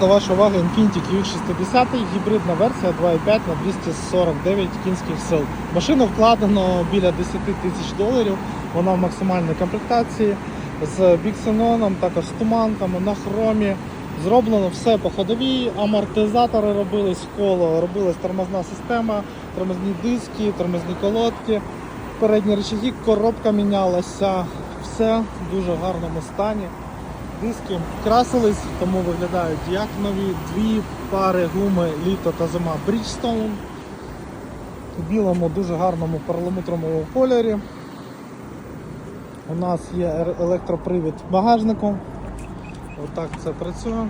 До вашої уваги Infiniti QX60, гібридна версія 2.5 на 249 кінських сил. Машину вкладено біля 10 тисяч доларів. Вона в максимальній комплектації з біксеноном, також з туманками на хромі. Зроблено все по ходовій, амортизатори робились коло, робилась тормозна система, тормозні диски, тормозні колодки, передні рычаги, коробка мінялася. Все в дуже гарному стані. Диски красились, тому виглядають як нові дві пари гуми літо та зима Bridgestone у білому дуже гарному перламутровому кольорі. У нас є електропривід багажнику. Отак це працює.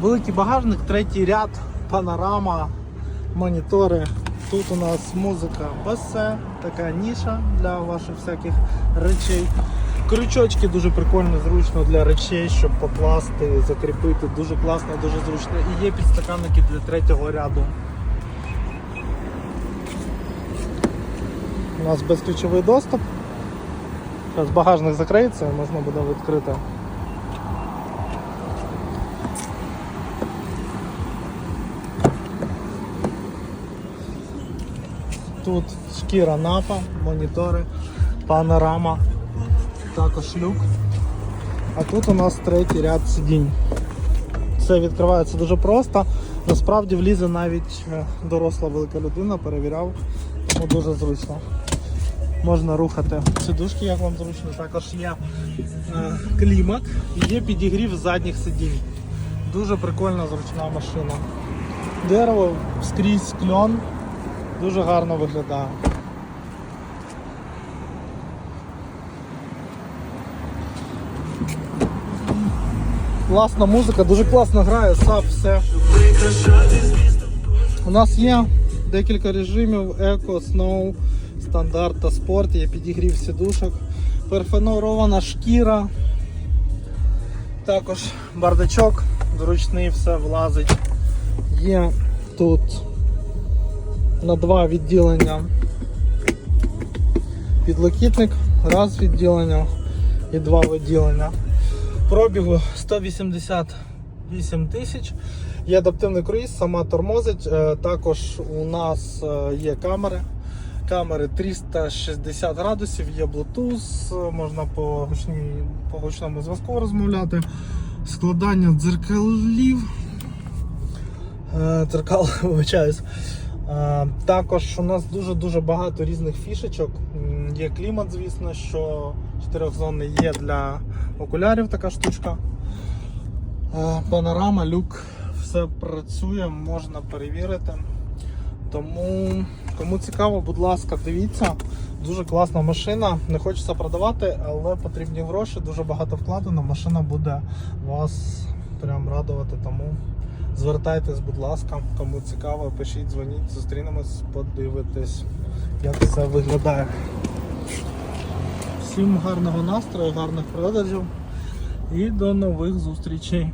Великий багажник, третій ряд, панорама, монітори. Тут у нас музика басе, така ніша для ваших всяких речей. Крючочки дуже прикольно, зручно для речей, щоб покласти, закріпити. Дуже класно, дуже зручно. І є підстаканники для третього ряду. У нас безключовий доступ. Зараз багажник закриється можна буде відкрити. Тут шкіра напа, монітори, панорама, також люк. А тут у нас третій ряд сидінь. Це відкривається дуже просто. Насправді влізе навіть е, доросла велика людина, перевіряв, тому дуже зручно. Можна рухати сидушки, як вам зручно. Також є е, клімат і є підігрів задніх сидінь. Дуже прикольна зручна машина. Дерево скрізь кльон. Дуже гарно виглядає. Класна музика, дуже класно грає, САП, все. У нас є декілька режимів еко, сноу, стандарт та спорт, є підігрів сідушок, перфорована шкіра, також бардачок, зручний, все влазить. Є тут на два відділення підлокітник, раз відділення і два відділення. Пробігу 188 тисяч. Є адаптивний круїз, сама тормозить. Е, Також у нас е, є камери. Камери 360 градусів, є Bluetooth, е, можна по, гучній, по гучному зв'язку розмовляти. Складання дзеркалів. Дзеркал, вибачаюсь. Е, Також у нас дуже-дуже багато різних фішечок. Є клімат, звісно, що чотирьохзонний є для окулярів така штучка. Е, Панорама, люк, все працює, можна перевірити. Тому, кому цікаво, будь ласка, дивіться. Дуже класна машина. Не хочеться продавати, але потрібні гроші, дуже багато вкладено. Машина буде вас прям радувати. Тому звертайтесь, будь ласка, кому цікаво, пишіть, дзвоніть, зустрінемось, подивитесь, як все виглядає. Всім гарного настрою, гарних продажів і до нових зустрічей.